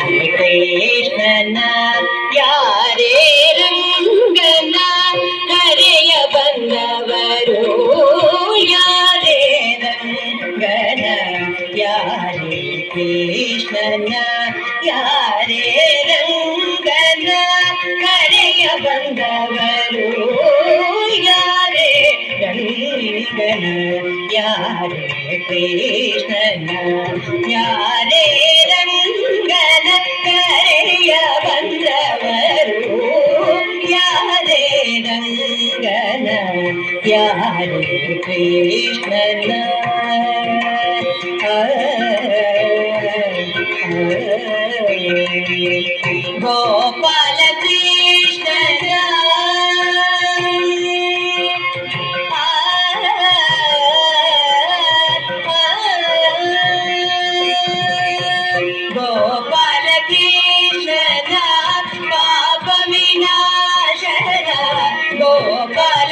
കൃഷ്ണന യാരേ രംഗന കരയ ബന്ധവരോ യാരേ രംഗന യാരേ കൃഷ്ണന യാരേ രംഗന കരയ ബന്ധവരോ യാരേ രംഗന യാരേ കൃഷ്ണന യാരേ ಯಾರೇ ಕೃಷ್ಣನ ಗೋಪಾಲ ಕೃಷ್ಣನ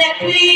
that we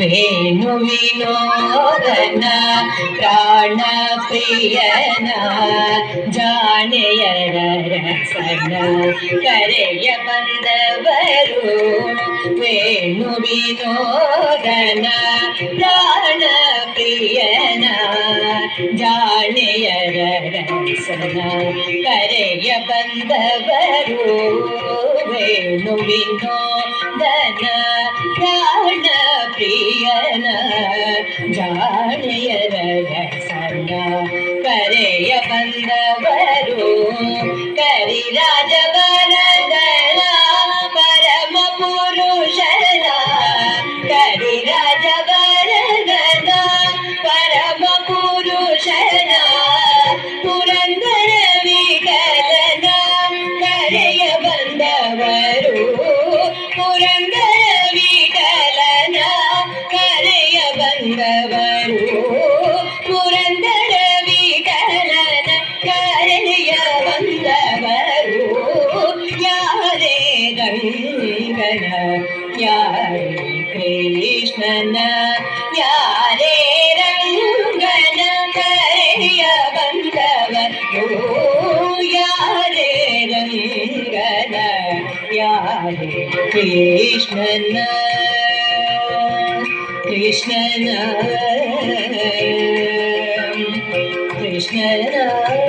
ಆ ವೇಣು ವಿನೋದನ ಪ್ರಾಣ ಪ್ರಿಯನ ಜಾಣೆಯರ ರಸನ ಕರೆಯ ಬಂದವರು ವೇಣು ವಿನೋದನ ಪ್ರಾಣ ಪ್ರಿಯನ ಜಾಣೆಯರ ರಸನ ಕರೆಯ ಬಂದವರು ವೇಣು ಕರೆಯ ಬಂದವರು ಕರಿರಾಜ ಬರದರ ಪರಮ ಪುರುಷನ ಕರಿರಾಜ ಬರದನ ಪರಮ ಪುರುಷನ ಪುರಂದರ ವಿಕಲನ ಕರೆಯ ಬಂದವರು ಪುರಂದರ കൃഷ്ണന യാരേ യാരേ രംഗന കരയ ബന്ധവ യാരേ രംഗന യാരേ കൃഷ്ണന? കൃഷ്ണന കൃഷ്ണന.